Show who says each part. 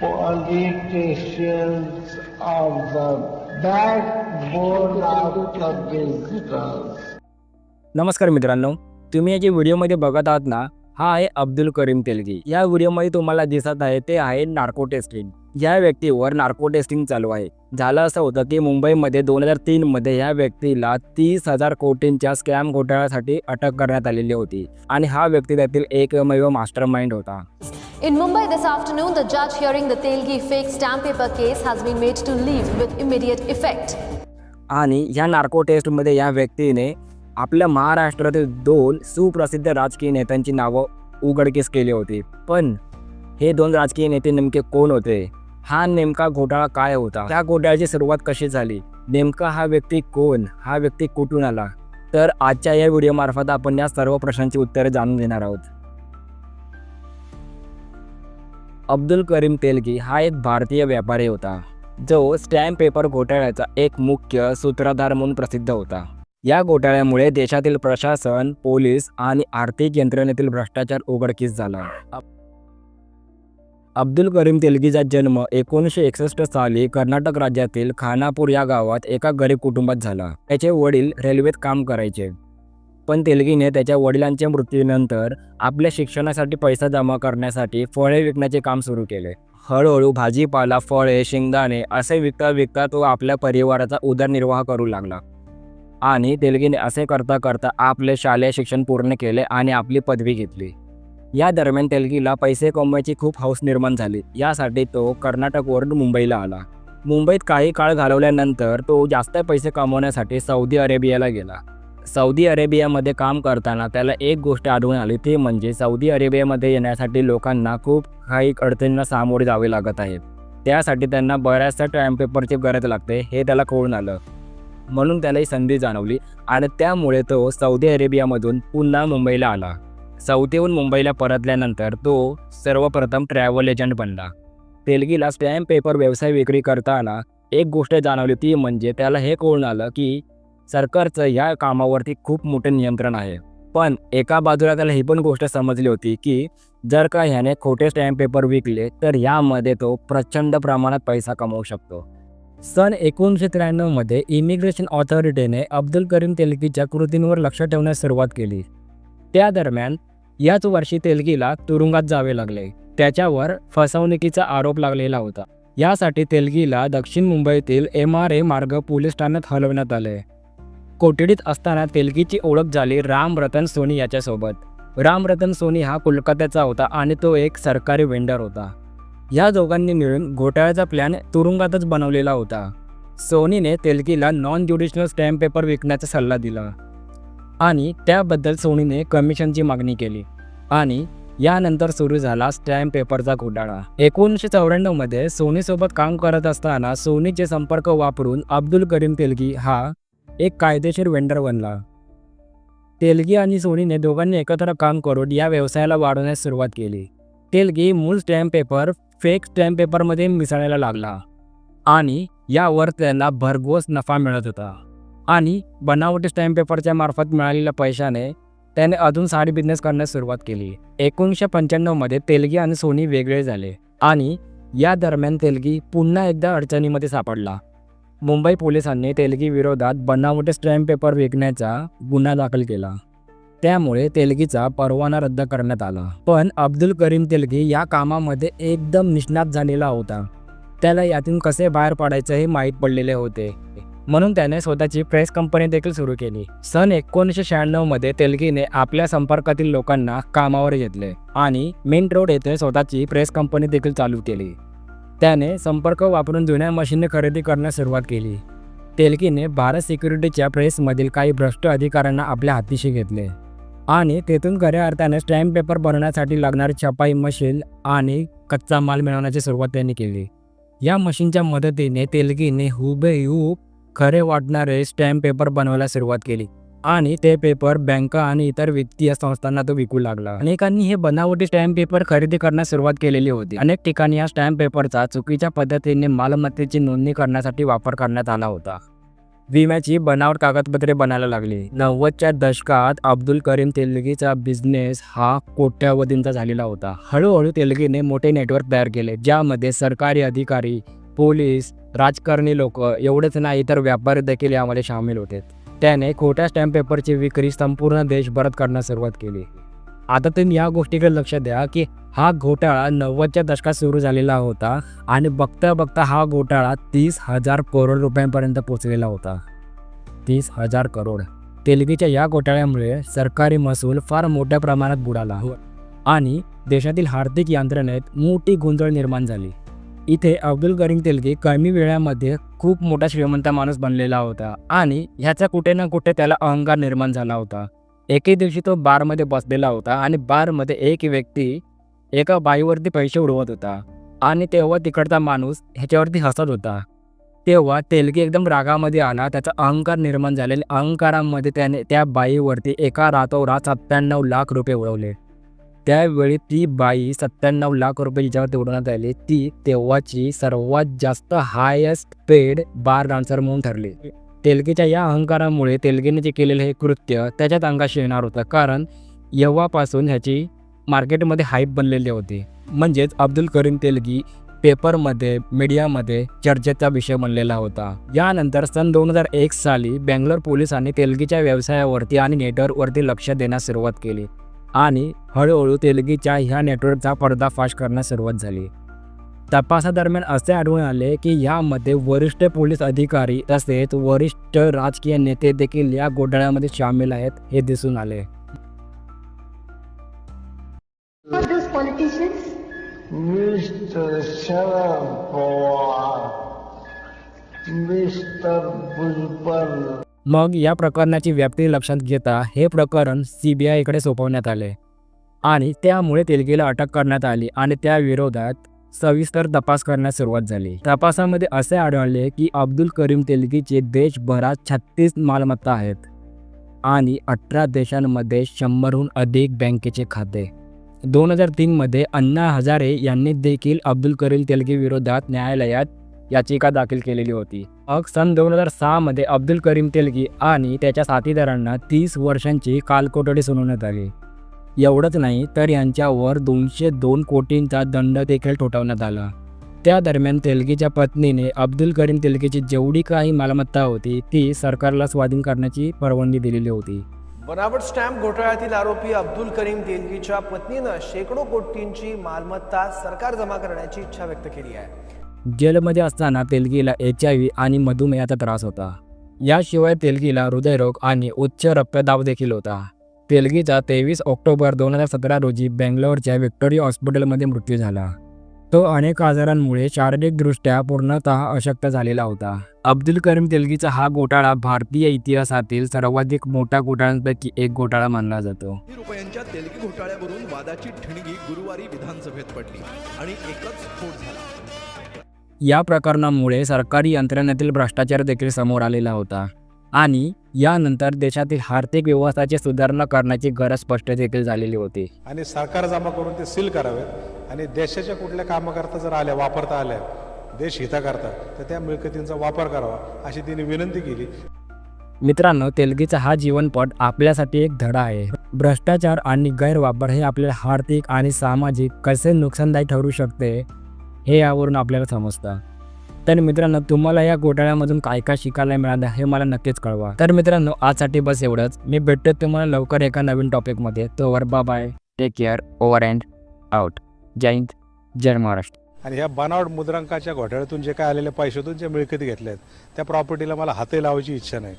Speaker 1: politicians are the backbone of the business.
Speaker 2: नमस्कार मित्रांनो तुम्ही या जे व्हिडिओमध्ये बघत आहात ना हा आहे अब्दुल करीम तेलगी या व्हिडिओमध्ये तुम्हाला दिसत आहे ते आहे नार्को टेस्टिंग या व्यक्तीवर नार्को टेस्टिंग चालू आहे झालं असं होतं की मुंबईमध्ये दोन हजार तीनमध्ये या व्यक्तीला तीस हजार कोटींच्या स्कॅम घोटाळ्यासाठी अटक करण्यात आलेली होती आणि हा व्यक्ती त्यातील एकमेव मास्टर माइंड होता.
Speaker 3: In Mumbai this afternoon, the judge hearing the Telgi fake stamp paper case has been made to leave with immediate effect.
Speaker 2: आणि या नार्को टेस्टमध्ये या व्यक्तीने आपल्या महाराष्ट्रातील दोन सुप्रसिद्ध राजकीय नेत्यांची नावं उघडकीस केली होती. पण हे दोन राजकीय नेते नेमके कोण होते? हा नेमका घोटाळा काय होता? त्या घोटाळ्याची सुरुवात कशी झाली? नेमका हा व्यक्ती कोण? हा व्यक्ती कुठून आला? तर आजच्या या व्हिडिओमार्फत आपण या सर्व प्रश्नांची उत्तरे जाणून घेणार आहोत. अब्दुल करीम तेलगी हा एक भारतीय व्यापारी होता जो स्टॅम्प पेपर घोटाळ्याचा एक मुख्य सूत्रधार म्हणून प्रसिद्ध होता. या घोटाळ्यामुळे देशातील प्रशासन पोलीस आणि आर्थिक यंत्रणेतील भ्रष्टाचार उघडकीस झाला. अब्दुल करीम तेलगीचा जन्म एकोणीसशे एकसष्ट साली कर्नाटक राज्यातील खानापूर या गावात एका गरीब कुटुंबात झाला. त्याचे वडील रेल्वेत काम करायचे. पण तेलगीने त्याच्या वडिलांच्या मृत्यूनंतर आपल्या शिक्षणासाठी पैसा जमा करण्यासाठी फळे विकण्याचे काम सुरू केले. हळूहळू भाजीपाला फळे शेंगदाणे असे विकता विकता तो आपल्या परिवाराचा उदरनिर्वाह करू लागला. आणि तेलगीने असे करता करता आपले शालेय शिक्षण पूर्ण केले आणि आपली पदवी घेतली. या दरम्यान तेलगीला पैसे कमवायची खूप हौस निर्माण झाली. यासाठी तो कर्नाटकवरून मुंबईला आला. मुंबईत काही काळ घालवल्यानंतर तो जास्त पैसे कमवण्यासाठी सौदी अरेबियाला गेला. सौदी अरेबियामध्ये काम करताना त्याला एक गोष्ट आढळून आली ती म्हणजे सौदी अरेबियामध्ये येण्यासाठी लोकांना खूप काही अडचणींना सामोरे जावे लागत आहेत त्यासाठी त्यांना बऱ्याचशा टाईम पेपरची गरज लागते हे त्याला कळून आलं. म्हणून त्याला ही संधी जाणवली आणि त्यामुळे तो सौदी अरेबियामधून पुन्हा मुंबईला आला. सौदीहून मुंबईला परतल्यानंतर तो सर्वप्रथम ट्रॅव्हल एजंट बनला. तेलगीला स्टॅम्प पेपर व्यवसाय विक्री करताना एक गोष्ट जाणवली ती म्हणजे त्याला हे कळून आलं की सरकारचं या कामावरती खूप मोठे नियंत्रण आहे. पण एका बाजूला त्याला ही पण गोष्ट समजली होती की जर का ह्याने खोटे स्टॅम्प पेपर विकले तर यामध्ये तो प्रचंड प्रमाणात पैसा कमवू शकतो. सन एकोणीसशे त्र्याण्णवमध्ये इमिग्रेशन ऑथॉरिटीने अब्दुल करीम तेलगीच्या कृतींवर लक्ष ठेवण्यास सुरुवात केली. त्या दरम्यान याच वर्षी तेलगीला तुरुंगात जावे लागले. त्याच्यावर फसवणुकीचा आरोप लागलेला होता. यासाठी तेलगीला दक्षिण मुंबईतील एम आर ए मार्ग पोलीस ठाण्यात हलवण्यात आले. कोठडीत असताना तेलगीची ओळख झाली राम रतन सोनी याच्यासोबत. राम रतन सोनी हा कोलकात्याचा होता आणि तो एक सरकारी वेंडर होता. या दोघांनी मिळून घोटाळ्याचा प्लॅन तुरुंगातच बनवलेला होता. सोनीने तेलगीला नॉन ज्युडिशनल स्टॅम्प पेपर विकण्याचा सल्ला दिला. आणि त्याबद्दल सोनीने कमिशनची मागणी केली. आणि यानंतर सुरू झाला स्टॅम्प पेपरचा घोटाळा. एकोणीसशे चौऱ्याण्णवमध्ये सोनीसोबत काम करत असताना सोनीचे संपर्क वापरून अब्दुल करीम तेलगी हा एक कायदेशीर वेंडर बनला. तेलगी आणि सोनीने दोघांनी एकत्र काम करून या व्यवसायाला वाढवण्यास सुरुवात केली. तेलगी मूळ स्टॅम्प पेपर फेक स्टॅम्प पेपरमध्ये मिसळायला लागला. आणि यावर त्यांना भरघोस नफा मिळत होता. आणि बनावटी स्टॅम्प पेपरच्या मार्फत मिळालेल्या पैशाने त्याने अजून साडी बिझनेस करण्यास सुरुवात केली. एकोणीसशे पंच्याण्णवमध्ये तेलगी आणि सोनी वेगळे झाले आणि या दरम्यान तेलगी पुन्हा एकदा अडचणीमध्ये सापडला. मुंबई पोलिसांनी तेलगी विरोधात बनावटी स्टॅम्प पेपर विकण्याचा गुन्हा दाखल केला. त्यामुळे तेलगीचा परवाना रद्द करण्यात आला. पण अब्दुल करीम तेलगी या कामामध्ये एकदम निष्णात झालेला होता. त्याला यातून कसे बाहेर पडायचं हे माहीत पडलेले होते. म्हणून त्याने स्वतःची प्रेस कंपनी देखील सुरू केली. सन एकोणीसशे शहाण्णवमध्ये तेलगीने आपल्या संपर्कातील लोकांना कामावर घेतले आणि मेन रोड येथे स्वतःची प्रेस कंपनी देखील चालू केली. त्याने संपर्क वापरून जुन्या मशीनने खरेदी करण्यास सुरुवात केली. तेलगीने भारत सिक्युरिटीच्या प्रेसमधील काही भ्रष्ट अधिकाऱ्यांना आपल्या हातीशी घेतले आणि तेथून खऱ्या अर्थाने स्टॅम्प पेपर बनवण्यासाठी लागणारी छपाई मशीन आणि कच्चा माल मिळवण्याची सुरुवात त्यांनी केली. या मशीनच्या मदतीने तेलगीने हुबेहूब खरे वाटणारे स्टॅम्प पेपर बनवायला सुरुवात केली. आणि ते पेपर बँका आणि इतर वित्तीय संस्थांना तो विकू लागला. अनेकांनी हे बनावटी स्टॅम्प पेपर खरेदी करण्यास सुरुवात केलेली होती. अनेक ठिकाणी या स्टॅम्प पेपरचा चुकीच्या पद्धतीने मालमत्तेची नोंदणी करण्यासाठी वापर करण्यात आला होता. विम्याची बनावट कागदपत्रे बनायला लागली. नव्वदच्या दशकात अब्दुल करीम तेलगीचा बिझनेस हा कोट्यावधींचा झालेला होता. हळूहळू तेलगीने मोठे नेटवर्क तयार केले ज्यामध्ये सरकारी अधिकारी पोलीस राजकारणी लोक एवढेच नाही तर व्यापारी देखील यामध्ये सामील होते. त्याने खोट्या स्टॅम्प पेपरची विक्री संपूर्ण देशभरात करण्यास सुरुवात केली. आता तुम्ही या गोष्टीकडे लक्ष द्या की हा घोटाळा नव्वदच्या दशकात सुरू झालेला होता आणि बघता बघता हा घोटाळा तीस हजार करोड रुपयांपर्यंत पोचलेला होता. तीस हजार करोड. तेलगीच्या या घोटाळ्यामुळे सरकारी महसूल फार मोठ्या प्रमाणात बुडाला. आणि देशातील आर्थिक यंत्रणेत मोठी गोंधळ निर्माण झाली. इथे अब्दुल करीम तेलगी कमी वेळामध्ये खूप मोठा श्रीमंत माणूस बनलेला होता आणि ह्याचा कुठे ना कुठे त्याला अहंकार निर्माण झाला होता. एके दिवशी तो बारमध्ये बसलेला होता आणि बारमध्ये एक व्यक्ती एका बाईवरती पैसे उडवत होता आणि तेव्हा तिकडचा माणूस ह्याच्यावरती हसत होता. तेव्हा तेलगी एकदम रागामध्ये आला त्याचा अहंकार निर्माण झालेले अहंकारामध्ये त्याने त्या बाईवरती एका रातोरात सत्त्याण्णव लाख रुपये उडवले. त्यावेळी ती बाई सत्त्याण्णव लाख रुपये जिच्यावरती उडवण्यात आली. ती तेव्हाची सर्वात जास्त हायेस्ट पेड बार डान्सर म्हणून ठरली. तेलगीच्या या अहंकारामुळे तेलगीने जे केलेलं हे कृत्य त्याच्यात अंगाशी येणार होतं. कारण येव्हापासून ह्याची मार्केटमध्ये हाईप बनलेली होती. म्हणजेच अब्दुल करीम तेलगी पेपरमध्ये मीडियामध्ये चर्चेचा विषय बनलेला होता. यानंतर सन दोन हजार एक साली बेंगलोर पोलिसांनी तेलगीच्या व्यवसायावरती आणि नेटवर्कवरती लक्ष देण्यास सुरुवात केली. आणि हळूहळू तेलगीच्या ह्या नेटवर्कचा पर्दाफाश करण्यास सुरुवात झाली. तपासादरम्यान असे आढळून आले की यामध्ये वरिष्ठ पोलीस अधिकारी तसेच वरिष्ठ राजकीय नेते देखील या घोटाळ्यामध्ये सामील आहेत हे दिसून आले.
Speaker 1: Mr. Bhujbal,
Speaker 2: मग या प्रकरणाची व्याप्ती लक्षात घेता हे प्रकरण सी बी आयकडे सोपवण्यात आले. आणि त्यामुळे तेलगीला अटक करण्यात आली आणि त्या विरोधात सविस्तर तपास करण्यास सुरुवात झाली. तपासामध्ये असे आढळले की अब्दुल करीम तेलगीचे देशभरात छत्तीस मालमत्ता आहेत आणि अठरा देशांमध्ये शंभरहून अधिक बँकेचे खाते. दोन हजार तीनमध्ये अण्णा हजारे यांनी देखील अब्दुल करीम तेलगी विरोधात न्यायालयात याचिका दाखल केलेली होती. मग सन दोन हजार सहामध्ये अब्दुल करीम तेलगी आणि त्याच्या साथीदारांना तीस वर्षांची कालकोठडी सुनावण्यात आली. एवढंच नाही तर यांच्यावर दोनशे दोन कोटींचा दंड देखील ठोठावण्यात आला. त्या दरम्यान तेलगीच्या पत्नीने अब्दुल करीम तेलगीची जेवढी काही मालमत्ता होती ती सरकारला स्वाधीन करण्याची परवानगी दिलेली होती.
Speaker 4: बनावट स्टॅम्प घोटाळ्यातील आरोपी अब्दुल करीम तेलगीच्या पत्नीनं शेकडो कोटींची मालमत्ता सरकार जमा करण्याची इच्छा व्यक्त केली आहे.
Speaker 2: जेलमध्ये असताना तेलगीला एच आय व्ही आणि मधुमेहाचा त्रास होता. याशिवाय तेलगीला हृदयरोग आणि उच्च रक्तदाब देखील होता. तेलगीचा तेवीस ऑक्टोबर दोन हजार सतरा रोजी बेंगलोरच्या व्हिक्टोरिया हॉस्पिटलमध्ये मृत्यू झाला. तो अनेक आजारांमुळे शारीरिकदृष्ट्या पूर्णतः अशक्त झालेला होता. अब्दुल करीम तेलगीचा हा घोटाळा भारतीय इतिहासातील सर्वाधिक मोठा घोटाळ्यांपैकी एक घोटाळा मानला जातो.
Speaker 5: रुपयांच्या तेलगी घोटाळ्यावरून वादाची ठिणगी गुरुवारी विधानसभेत पडली आणि एकच स्फोट झाला.
Speaker 2: या प्रकरणामुळे सरकारी यंत्रणेतील भ्रष्टाचार देखील समोर आलेला होता आणि यानंतर देशातील आर्थिक व्यवस्थेची सुधारणा करण्याची गरज स्पष्ट देखील झालेली होती.
Speaker 6: आणि सरकार जमा करून ते सील करावेत आणि देशाच्या कुठल्या कामाकरता जर आल्या वापरता आल्या देश हिताकरता तर त्या मिळकतींचा वापर करावा अशी तिने विनंती केली.
Speaker 2: मित्रांनो तेलगीचा हा जीवनपट आपल्यासाठी एक धडा आहे. भ्रष्टाचार आणि गैरवापर हे आपल्याला आर्थिक आणि सामाजिक कसे नुकसानदायी ठरू शकते हे यावरून आपल्याला समजतं. तर मित्रांनो तुम्हाला या घोटाळ्यामधून काय काय शिकायला मिळालं हे मला नक्कीच कळवा. तर मित्रांनो आजसाठी बस एवढंच. मी भेटतो तुम्हाला लवकर एका नवीन टॉपिकमध्ये तोवर bye take care over and out जय हिंद जय महाराष्ट्र
Speaker 6: आणि ह्या बनावट मुद्रांकाच्या घोटाळ्यातून जे काय आलेले पैशातून जे मिळकत घेतले आहेत त्या प्रॉपर्टीला मला हाते लावायची इच्छा नाही.